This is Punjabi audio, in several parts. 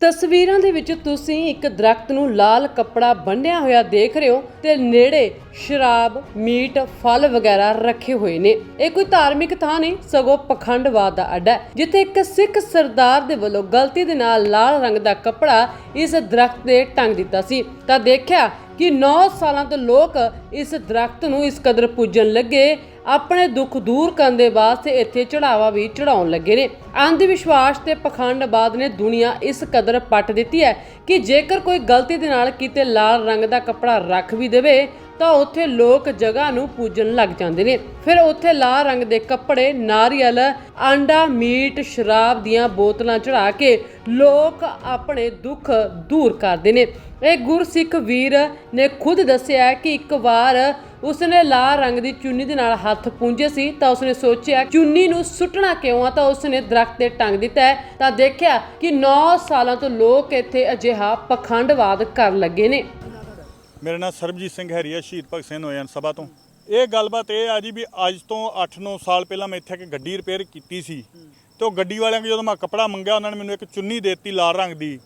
ਤਸਵੀਰਾਂ ਦੇ ਵਿੱਚ ਤੁਸੀਂ ਇੱਕ ਦਰਖਤ ਨੂੰ ਲਾਲ ਕੱਪੜਾ ਬੰਨਿਆ ਹੋਇਆ ਦੇਖ ਰਹੇ ਹੋ ਤੇ ਨੇੜੇ ਸ਼ਰਾਬ, ਮੀਟ, ਫਲ ਵਗੈਰਾ ਰੱਖੇ ਹੋਏ ਨੇ। ਇਹ ਕੋਈ ਧਾਰਮਿਕ ਥਾਂ ਨਹੀਂ, ਸਗੋਂ ਪਖੰਡਵਾਦ ਦਾ ਅੱਡਾ ਹੈ, ਜਿੱਥੇ ਇੱਕ ਸਿੱਖ ਸਰਦਾਰ ਦੇ ਵੱਲੋਂ ਗਲਤੀ ਦੇ ਨਾਲ ਲਾਲ ਰੰਗ ਦਾ ਕੱਪੜਾ ਇਸ ਦਰਖਤ ਤੇ ਟੰਗ ਦਿੱਤਾ ਸੀ। ਤਾਂ ਦੇਖਿਆ ਕਿ 9 ਸਾਲਾਂ ਤੋਂ ਲੋਕ ਇਸ ਦਰਖਤ ਨੂੰ ਇਸ ਕਦਰ ਪੂਜਣ ਲੱਗੇ। ਆਪਣੇ ਦੁੱਖ ਦੂਰ ਕਰਨ ਦੇ ਵਾਸਤੇ ਇੱਥੇ ਚੜਾਵਾ ਵੀ ਚੜਾਉਣ ਲੱਗੇ ਨੇ। ਅੰਧ ਵਿਸ਼ਵਾਸ ਤੇ ਪਖੰਡਵਾਦ ਨੇ ਦੁਨੀਆ ਇਸ ਕਦਰ ਪੱਟ ਦਿੱਤੀ ਹੈ ਕਿ ਜੇਕਰ ਕੋਈ ਗਲਤੀ ਦੇ ਨਾਲ ਕਿਤੇ ਲਾਲ ਰੰਗ ਦਾ ਕੱਪੜਾ ਰੱਖ ਵੀ ਦੇਵੇ ਤਾਂ ਉੱਥੇ ਲੋਕ ਜਗ੍ਹਾ ਨੂੰ ਪੂਜਣ ਲੱਗ ਜਾਂਦੇ ਨੇ। ਫਿਰ ਉੱਥੇ ਲਾਲ ਰੰਗ ਦੇ ਕੱਪੜੇ, ਨਾਰੀਅਲ, ਆਂਡਾ, ਮੀਟ, ਸ਼ਰਾਬ ਦੀਆਂ ਬੋਤਲਾਂ ਚੜਾ ਕੇ ਲੋਕ ਆਪਣੇ ਦੁੱਖ ਦੂਰ ਕਰਦੇ ਨੇ। ਇਹ ਗੁਰਸਿੱਖ ਵੀਰ ਨੇ ਖੁਦ ਦੱਸਿਆ ਕਿ ਇੱਕ ਵਾਰ ਉਸਨੇ ਲਾਲ ਰੰਗ ਦੀ ਚੁੰਨੀ ਦੇ ਨਾਲ ਹੱਥ ਪੂੰਝੇ ਸੀ ਤਾਂ ਉਸਨੇ ਸੋਚਿਆ, ਚੁੰਨੀ ਨੂੰ ਸੁੱਟਣਾ ਕਿਉਂ ਆ? ਤਾਂ ਉਸਨੇ ਦਰਖਤ ਤੇ ਟੰਗ ਦਿੱਤਾ ਹੈ। ਤਾਂ ਦੇਖਿਆ ਕਿ 9 ਸਾਲਾਂ ਤੋਂ ਲੋਕ ਇੱਥੇ ਅਜਿਹਾ ਪਖੰਡਵਾਦ ਕਰਨ ਲੱਗੇ ਨੇ। ਮੇਰਾ ਨਾਮ ਸਰਬਜੀਤ ਸਿੰਘ ਹੈਰੀਆ ਸ਼ਹੀਦ ਭਗਤ ਸਿੰਘ ਨੌਜਵਾਨ ਸਭਾ ਤੋਂ। ਇਹ ਗੱਲਬਾਤ ਇਹ ਆ ਜੀ ਵੀ ਅੱਜ ਤੋਂ 8-9 ਸਾਲ ਪਹਿਲਾਂ ਮੈਂ ਇੱਥੇ ਇੱਕ ਗੱਡੀ ਰਿਪੇਅਰ ਕੀਤੀ ਸੀ। ਤੇ ਉਹ ਗੱਡੀ ਵਾਲਿਆਂ ਕੋਲ ਜਦੋਂ ਮੈਂ ਕੱਪੜਾ ਮੰਗਿਆ, ਉਹਨਾਂ ਨੇ ਮੈਨੂੰ ਇੱਕ ਚੁੰਨੀ ਦੇ ਦਿੱਤੀ ਲਾਲ ਰੰਗ ਦੀ।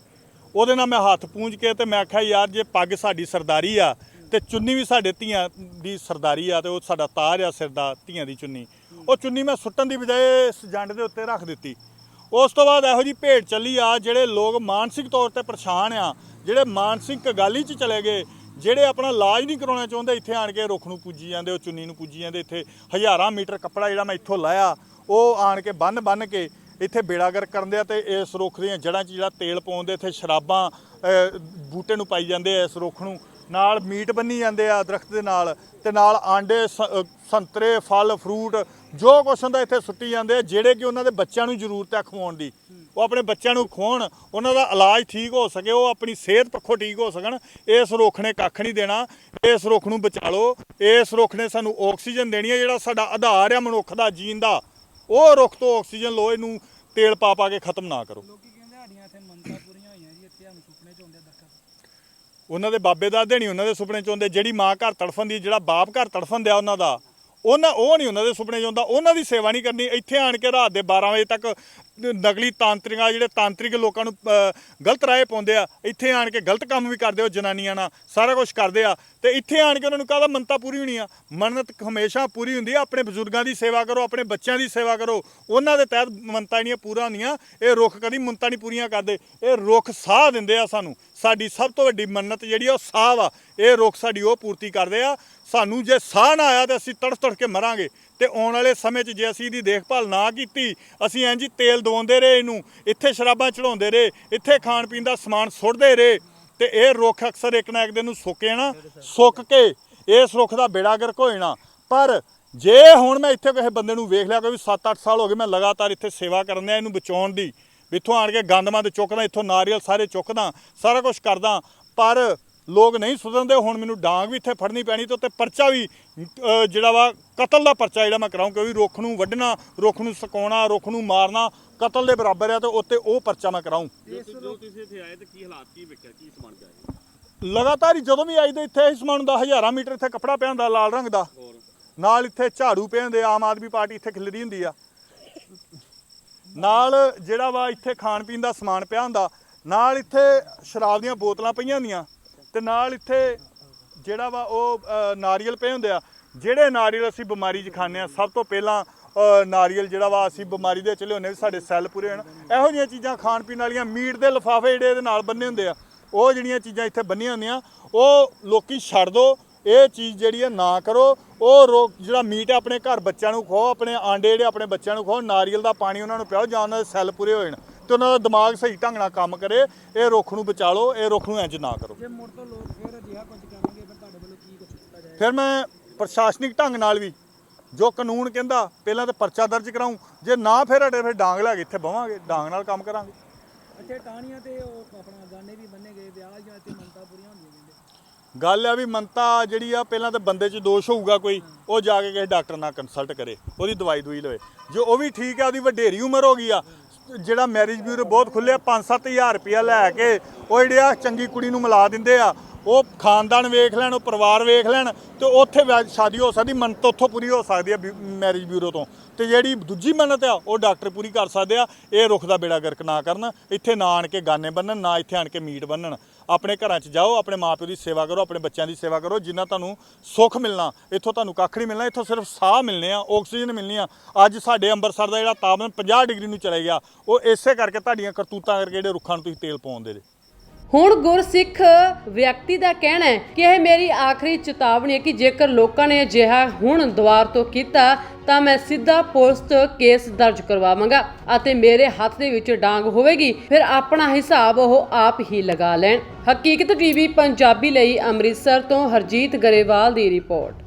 ਉਹਦੇ ਨਾਲ ਮੈਂ ਹੱਥ ਪੂੰਝ ਕੇ ਤੇ ਮੈਂ ਆਖਿਆ, ਯਾਰ, ਜੇ ਪੱਗ ਸਾਡੀ ਸਰਦਾਰੀ ਆ, ਤੇ ਚੁੰਨੀ ਵੀ ਸਾਡੇ ਧੀਆਂ ਦੀ ਸਰਦਾਰੀ ਆ ਤੇ ਉਹ ਸਾਡਾ ਤਾਜ ਆ ਸਿਰ ਦਾ, ਧੀਆਂ ਦੀ ਚੁੰਨੀ। ਉਹ ਚੁੰਨੀ ਮੈਂ ਸੁੱਟਣ ਦੀ ਬਜਾਏ ਜੰਡ ਦੇ ਉੱਤੇ ਰੱਖ ਦਿੱਤੀ। ਉਸ ਤੋਂ ਬਾਅਦ ਇਹੋ ਜੀ ਭੇਡ ਚੱਲੀ ਆ, ਜਿਹੜੇ ਲੋਕ ਮਾਨਸਿਕ ਤੌਰ ਤੇ ਪਰੇਸ਼ਾਨ ਆ, ਜਿਹੜੇ ਮਾਨਸਿਕ ਗਾਲੀ 'ਚ ਚਲੇ ਗਏ ਜਿਹੜੇ ਆਪਣਾ ਇਲਾਜ ਨਹੀਂ ਕਰਾਉਣਾ ਚਾਹੁੰਦੇ, ਇੱਥੇ ਆਣ ਕੇ ਰੁੱਖ ਨੂੰ ਪੂਜੀ ਜਾਂਦੇ, ਉਹ ਚੁੰਨੀ ਨੂੰ ਪੂਜੀ ਜਾਂਦੇ, ਇੱਥੇ ਹਜ਼ਾਰਾਂ ਮੀਟਰ ਕੱਪੜਾ ਜਿਹੜਾ ਮੈਂ ਇੱਥੋਂ ਲਾਇਆ, ਉਹ ਆਣ ਕੇ ਬੰਨ ਬੰਨ ਕੇ ਇੱਥੇ ਬੇੜਾਗਰ ਕਰਦੇ ਆ ਤੇ ਇਸ ਰੁੱਖ ਦੀਆਂ ਜੜ੍ਹਾਂ 'ਚ ਜਿਹੜਾ ਤੇਲ ਪਾਉਂਦੇ ਇੱਥੇ ਸ਼ਰਾਬਾਂ ਬੂਟੇ ਨੂੰ ਪਾਈ ਜਾਂਦੇ ਆ ਇਸ ਰੁੱਖ ਨੂੰ। ਨਾਲ ਮੀਟ ਬੰਨੀ ਜਾਂਦੇ ਆ ਦਰਖਤ ਦੇ ਨਾਲ ਤੇ ਨਾਲ ਆਂਡੇ ਸੰਤਰੇ, ਫਲ, ਫਰੂਟ, ਜੋ ਕੁਛ ਹੁੰਦਾ ਇੱਥੇ ਸੁੱਟੀ ਜਾਂਦੇ ਆ, ਜਿਹੜੇ ਕਿ ਉਹਨਾਂ ਦੇ ਬੱਚਿਆਂ ਨੂੰ ਜ਼ਰੂਰਤ ਹੈ ਖਵਾਉਣ ਦੀ। ਉਹ ਆਪਣੇ ਬੱਚਿਆਂ ਨੂੰ ਖਵਾਉਣ ਉਹਨਾਂ ਦਾ ਇਲਾਜ ਠੀਕ ਹੋ ਸਕੇ ਉਹ ਆਪਣੀ ਸਿਹਤ ਪੱਖੋਂ ਠੀਕ ਹੋ ਸਕਣ ਇਸ ਰੁੱਖ ਨੇ ਕੱਖ ਨਹੀਂ ਦੇਣਾ ਇਸ ਰੁੱਖ ਨੂੰ ਬਚਾ ਲਓ ਇਸ ਰੁੱਖ ਨੇ ਸਾਨੂੰ ਆਕਸੀਜਨ ਦੇਣੀ ਹੈ ਜਿਹੜਾ ਸਾਡਾ ਆਧਾਰ ਆ ਮਨੁੱਖ ਦਾ ਜੀਣ ਦਾ ਉਹ ਰੁੱਖ ਤੋਂ ਆਕਸੀਜਨ ਲਓ ਇਹਨੂੰ ਤੇਲ ਪਾ ਪਾ ਕੇ ਖਤਮ ਨਾ ਕਰੋ। ਲੋਕੀ ਕਹਿੰਦੇ ਸਾਡੀਆਂ ਇੱਥੇ ਮੰਨਤਾਂ ਪੂਰੀਆਂ ਹੋਈਆਂ ਜੀ ਇੱਥੇ ਸਾਨੂੰ ਸੁਪਨੇ ਚ ਆਉਂਦੇ ਦਰਖਤ। ਉਹਨਾਂ ਦੇ ਬਾਬੇ ਦਾਦੇ ਨਹੀਂ ਉਹਨਾਂ ਦੇ ਸੁਪਨੇ ਚ ਆਉਂਦੇ ਜਿਹੜੀ ਮਾਂ ਘਰ ਤੜਫਣ ਦੀ ਜਿਹੜਾ ਬਾਪ ਘਰ ਤੜਫਣ ਦਿਆ ਉਹਨਾਂ ਦਾ ਉਹਨਾਂ ਉਹ ਨਹੀਂ ਉਹਨਾਂ ਦੇ ਸੁਪਨੇ ਆਉਂਦਾ ਉਹਨਾਂ ਦੀ ਸੇਵਾ ਨਹੀਂ ਕਰਨੀ ਇੱਥੇ ਆਣ ਕੇ ਰਾਤ ਦੇ 12 ਵਜੇ ਤੱਕ ਨਕਲੀ ਤਾਂਤਰਿਕਾਂ, ਜਿਹੜੇ ਤਾਂਤਰਿਕ ਲੋਕਾਂ ਨੂੰ ਗਲਤ ਰਾਏ ਪਾਉਂਦੇ ਆ, ਇੱਥੇ ਆਣ ਕੇ ਗਲਤ ਕੰਮ ਵੀ ਕਰਦੇ ਹੋ ਜਨਾਨੀਆਂ ਨਾਲ, ਸਾਰਾ ਕੁਝ ਕਰਦੇ ਆ, ਤੇ ਇੱਥੇ ਆਣ ਕੇ ਉਹਨਾਂ ਨੂੰ ਕਹਦਾ ਮੰਨਤਾ ਪੂਰੀ ਹੋਣੀ ਆ? ਮੰਨਤ ਹਮੇਸ਼ਾ ਪੂਰੀ ਹੁੰਦੀ ਆ, ਆਪਣੇ ਬਜ਼ੁਰਗਾਂ ਦੀ ਸੇਵਾ ਕਰੋ, ਆਪਣੇ ਬੱਚਿਆਂ ਦੀ ਸੇਵਾ ਕਰੋ, ਉਹਨਾਂ ਦੇ ਤਹਿਤ ਮੰਨਤਾਂ ਜਿਹੜੀਆਂ ਪੂਰਾ ਹੁੰਦੀਆਂ, ਇਹ ਰੁੱਖ ਕਦੀ ਮੰਨਤਾਂ ਨਹੀਂ ਪੂਰੀਆਂ ਕਰਦੇ, ਇਹ ਰੁੱਖ ਸਾਹ ਦਿੰਦੇ ਆ ਸਾਨੂੰ, ਸਾਡੀ ਸਭ ਤੋਂ ਵੱਡੀ ਮੰਨਤ ਜਿਹੜੀ ਆ ਉਹ ਸਾਹ ਵਾ, ਇਹ ਰੁੱਖ ਸਾਡੀ ਉਹ ਪੂਰਤੀ ਕਰਦੇ ਆ, ਸਾਨੂੰ ਜੇ ਸਾਹ ਨਾ ਆਇਆ ਤੇ ਅਸੀਂ ਤੜਫ ਤੜਫ ਕੇ ਮਰਾਂਗੇ ਤੇ ਆਉਣ ਵਾਲੇ ਸਮੇਂ 'ਚ ਜੇ ਅਸੀਂ ਇਹਦੀ ਦੇਖਭਾਲ ਨਾ ਕੀਤੀ, ਅਸੀਂ ਇੰਜ ਹੀ ਤੇਲ ਦਵਾਉਂਦੇ ਰਹੇ ਇਹਨੂੰ, ਇੱਥੇ ਸ਼ਰਾਬਾਂ ਚੜਾਉਂਦੇ ਰਹੇ, ਇੱਥੇ ਖਾਣ ਪੀਣ ਦਾ ਸਮਾਨ ਸੁੱਟਦੇ ਰਹੇ, ਤੇ ਇਹ ਰੁੱਖ ਅਕਸਰ ਇੱਕ ਨਾ ਇੱਕ ਦਿਨ ਨੂੰ ਸੁੱਕ ਜਾਣਾ, ਸੁੱਕ ਕੇ ਇਸ ਰੁੱਖ ਦਾ ਬੇੜਾ ਗਰਕ ਹੋ ਜਾਣਾ। ਪਰ ਜੇ ਹੁਣ ਮੈਂ ਇੱਥੇ ਕਿਸੇ ਬੰਦੇ ਨੂੰ ਵੇਖ ਲਿਆ ਕੋਈ 7-8 ਸਾਲ ਹੋ ਗਏ ਮੈਂ ਲਗਾਤਾਰ ਇੱਥੇ ਸੇਵਾ ਕਰਨ ਦਿਆਂ ਇਹਨੂੰ ਬਚਾਉਣ ਦੀ, ਵੀ ਇੱਥੋਂ ਆਣ ਕੇ ਗੰਦਮੰਦ ਚੁੱਕਦਾ, ਇੱਥੋਂ ਨਾਰੀਅਲ ਸਾਰੇ ਚੁੱਕਦਾ, ਸਾਰਾ ਕੁਝ ਕਰਦਾ, ਪਰ ਲੋਕ ਨਹੀਂ ਸੁਧਰਦੇ ਹੁਣ ਮੈਨੂੰ ਡਾਂਗ ਵੀ ਇੱਥੇ ਫੜਨੀ ਪੈਣੀ ਤੇ ਉੱਤੇ ਪਰਚਾ ਵੀ ਜਿਹੜਾ ਵਾ ਕਤਲ ਦਾ ਪਰਚਾ ਜਿਹੜਾ ਮੈਂ ਕਰਾਉਂ ਕਿਉਂਕਿ ਰੁੱਖ ਨੂੰ ਵੱਢਣਾ ਰੁੱਖ ਨੂੰ ਸਕਾਉਣਾ ਰੁੱਖ ਨੂੰ ਮਾਰਨਾ ਕਤਲ ਦੇ ਬਰਾਬਰ ਆ ਤੇ ਉੱਤੇ ਉਹ ਪਰਚਾ ਮੈਂ ਕਰਾਉਂ ਜੋ ਜੋ ਤੁਸੀਂ ਇੱਥੇ ਆਏ ਤੇ ਕੀ ਹਾਲਾਤ ਕੀ ਵੇਖਿਆ ਕੀ ਸਮਾਨ ਪਿਆ ਹੈ ਲਗਾਤਾਰ ਜਦੋਂ ਵੀ ਆਈਦੇ ਇੱਥੇ ਇਸ ਸਮਾਨ ਦਾ ਹਜ਼ਾਰਾਂ ਮੀਟਰ ਇੱਥੇ ਕੱਪੜਾ ਪਿਆ ਹੁੰਦਾ ਲਾਲ ਰੰਗ ਦਾ। ਨਾਲ ਇੱਥੇ ਝਾੜੂ ਪਏ ਹੁੰਦੇ ਆਮ ਆਦਮੀ ਪਾਰਟੀ ਇੱਥੇ ਖਿਲਰੀ ਹੁੰਦੀ ਆ। ਨਾਲ ਜਿਹੜਾ ਵਾ ਇੱਥੇ ਖਾਣ ਪੀਣ ਦਾ ਸਮਾਨ ਪਿਆ ਹੁੰਦਾ ਨਾਲ ਇੱਥੇ ਸ਼ਰਾਬ ਦੀਆਂ ਬੋਤਲਾਂ ਪਈਆਂ ਹੁੰਦੀਆਂ। ਤੇ ਨਾਲ ਇੱਥੇ ਜਿਹੜਾ ਵਾ ਉਹ ਨਾਰੀਅਲ ਪਏ ਹੁੰਦੇ ਆ। ਜਿਹੜੇ ਨਾਰੀਅਲ ਅਸੀਂ ਬਿਮਾਰੀ 'ਚ ਖਾਂਦੇ ਆ, ਸਭ ਤੋਂ ਪਹਿਲਾਂ ਨਾਰੀਅਲ ਜਿਹੜਾ ਵਾ ਅਸੀਂ ਬਿਮਾਰੀ ਦੇ ਚਲੇ ਹੁੰਦੇ ਵੀ ਸਾਡੇ ਸੈੱਲ ਪੂਰੇ ਹੋਣ। ਇਹੋ ਜਿਹੀਆਂ ਚੀਜ਼ਾਂ ਖਾਣ ਪੀਣ ਵਾਲੀਆਂ, ਮੀਟ ਦੇ ਲਿਫਾਫੇ ਜਿਹੜੇ ਇਹਦੇ ਨਾਲ ਬੰਨੇ ਹੁੰਦੇ ਆ, ਉਹ ਜਿਹੜੀਆਂ ਚੀਜ਼ਾਂ ਇੱਥੇ ਬੰਨੀਆਂ ਹੁੰਦੀਆਂ, ਉਹ ਲੋਕੀ ਛੱਡ ਦੋ, ਇਹ ਚੀਜ਼ ਜਿਹੜੀ ਆ ਨਾ ਕਰੋ। ਉਹ ਰੋ, ਜਿਹੜਾ ਮੀਟ ਹੈ ਆਪਣੇ ਘਰ ਬੱਚਿਆਂ ਨੂੰ ਖਵਾਓ, ਆਪਣੇ ਆਂਡੇ ਜਿਹੜੇ ਆਪਣੇ ਬੱਚਿਆਂ ਨੂੰ ਖਵਾਓ, ਨਾਰੀਅਲ ਦਾ ਪਾਣੀ ਉਹਨਾਂ ਨੂੰ ਪਿਆਓ, ਜਾਂ ਉਹਨਾਂ ਦੇ ਸੈੱਲ ਪੂਰੇ ਹੋ ਜਾਣ। ਤੇ ਉਹਨਾਂ ਦਾ ਦਿਮਾਗ ਸਹੀ ਢੰਗ ਨਾਲ ਕੰਮ ਕਰੇ ਇਹ ਰੁੱਖ ਨੂੰ ਬਚਾ ਲਓ ਇਹ ਰੁੱਖ ਨੂੰ ਇੰਜ ਨਾ ਕਰੋ। ਜੇ ਮੁੜ ਤੋਂ ਲੋਕ ਫਿਰ ਅਜਿਹਾ ਕੁਝ ਕਰਨਗੇ ਫਿਰ ਤੁਹਾਡੇ ਵੱਲੋਂ ਕੀ ਕੁਝ ਕੀਤਾ ਜਾਏਗਾ? ਫਿਰ ਮੈਂ ਪ੍ਰਸ਼ਾਸਨਿਕ ਢੰਗ ਨਾਲ ਵੀ ਜੋ ਕਾਨੂੰਨ ਕਹਿੰਦਾ ਪਹਿਲਾਂ ਤਾਂ ਪਰਚਾ ਦਰਜ ਕਰਾਉਂ ਜੇ ਨਾ ਫਿਰ ਅੜੇ ਫਿਰ ਡਾਂਗ ਲੈ ਕੇ ਇੱਥੇ ਬਵਾਂਗੇ ਡਾਂਗ ਨਾਲ ਕੰਮ ਕਰਾਂਗੇ। ਇੱਥੇ ਟਾਹਣੀਆਂ ਤੇ ਉਹ ਆਪਣਾ ਗਾਣੇ ਵੀ ਬੰਨੇ ਗਏ ਵਿਆਹ ਜਾਂ ਇੱਥੇ ਮੰਨਤਾਂ ਪੂਰੀਆਂ ਹੁੰਦੀਆਂ ਕਹਿੰਦੇ ਗੱਲ ਆ ਵੀ ਮੰਤਾ ਜਿਹੜੀ ਆ ਪਹਿਲਾਂ ਤਾਂ ਬੰਦੇ 'ਚ ਦੋਸ਼ ਹੋਊਗਾ ਕੋਈ ਉਹ ਜਾ ਕੇ ਕਿਸੇ ਡਾਕਟਰ ਨਾਲ ਕੰਸਲਟ ਕਰੇ ਉਹਦੀ ਦਵਾਈ ਦੂਈ ਲਵੇ। ਜੇ ਉਹ ਵੀ ਠੀਕ ਆ ਉਹਦੀ ਵਡੇਰੀ ਉਮਰ ਹੋ ਗਈ ਆ ਜਿਹੜਾ ਮੈਰਿਜ ਬਿਊਰੋ ਬਹੁਤ ਖੁੱਲੇ 5-7000 ਰੁਪਇਆ ਲੈ ਕੇ ਉਹ ਜਿਹੜੇ ਆ ਚੰਗੀ ਕੁੜੀ ਨੂੰ ਮਿਲਾ ਦਿੰਦੇ ਆ। ਉਹ ਖਾਨਦਾਨ ਵੇਖ ਲੈਣ, ਉਹ ਪਰਿਵਾਰ ਵੇਖ ਲੈਣ ਤੇ ਉੱਥੇ ਵਿਆਹ- ਸ਼ਾਦੀ ਹੋ ਸਕਦੀ, ਮੰਨਤ ਉੱਥੋਂ ਪੂਰੀ ਹੋ ਸਕਦੀ ਹੈ ਮੈਰਿਜ ਬਿਊਰੋ ਤੋਂ। ਤੇ ਜਿਹੜੀ ਦੂਜੀ ਮੰਨਤ ਆ, ਉਹ ਡਾਕਟਰ ਪੂਰੀ ਕਰ ਸਕਦੇ ਆ। ਇਹ ਰੁੱਖ ਦਾ ਬੇੜਾ ਗਰਕ ਨਾ ਕਰਨ, ਇੱਥੇ ਨਾ ਆਣ ਕੇ ਗਾਨੇ ਬੰਨਣ, ਨਾ ਇੱਥੇ ਆਣ ਕੇ ਮੀਟ ਬੰਨਣ। ਆਪਣੇ ਘਰਾਂ 'ਚ ਜਾਓ, ਆਪਣੇ ਮਾਪਿਓ ਦੀ ਸੇਵਾ ਕਰੋ, ਆਪਣੇ ਬੱਚਿਆਂ ਦੀ ਸੇਵਾ ਕਰੋ, ਜਿੰਨਾ ਤੁਹਾਨੂੰ ਸੁੱਖ ਮਿਲਣਾ, ਇੱਥੋਂ ਤੁਹਾਨੂੰ ਕੱਖ ਨਹੀਂ ਮਿਲਣਾ, ਇੱਥੋਂ ਸਿਰਫ ਸਾਹ ਮਿਲਨੇ ਆ, ਆਕਸੀਜਨ ਮਿਲਣੀ ਆ। ਅੱਜ ਸਾਡੇ ਅੰਮ੍ਰਿਤਸਰ ਦਾ ਜਿਹੜਾ ਤਾਪਮਾਨ 50 ਡਿਗਰੀ ਨੂੰ ਚਲੇ ਗਿਆ, ਉਹ ਇਸੇ ਕਰਕੇ ਤੁਹਾਡੀਆਂ ਕਰਤੂਤਾਂ ਕਰਕੇ ਜਿਹੜੇ ਰੁੱਖਾਂ ਨੂੰ ਤੁਸੀਂ ਤੇਲ ਪਾਉਂਦੇ ਜੇ। ਹੁਣ ਗੁਰਸਿੱਖ ਵਿਅਕਤੀ ਦਾ ਕਹਿਣਾ ਹੈ ਕਿ ਇਹ ਮੇਰੀ ਆਖਰੀ ਚੇਤਾਵਨੀ ਹੈ ਕਿ ਜੇਕਰ ਲੋਕਾਂ ਨੇ ਅਜਿਹਾ ਹੁਣ ਦੁਆਰ ਤੋਂ ਕੀਤਾ, ਤਾਂ ਮੈਂ ਸਿੱਧਾ ਪੁਲਿਸ ਤੋਂ ਕੇਸ ਦਰਜ ਕਰਵਾਵਾਂਗਾ ਅਤੇ ਮੇਰੇ ਹੱਥ ਦੇ ਵਿੱਚ ਡਾਂਗ ਹੋਵੇਗੀ। ਫਿਰ ਆਪਣਾ ਹਿਸਾਬ ਉਹ ਆਪ ਹੀ ਲਗਾ ਲੈਣ। ਹਕੀਕਤ ਟੀਵੀ ਪੰਜਾਬੀ ਲਈ ਅੰਮ੍ਰਿਤਸਰ ਤੋਂ ਹਰਜੀਤ ਗਰੇਵਾਲ ਦੀ ਰਿਪੋਰਟ।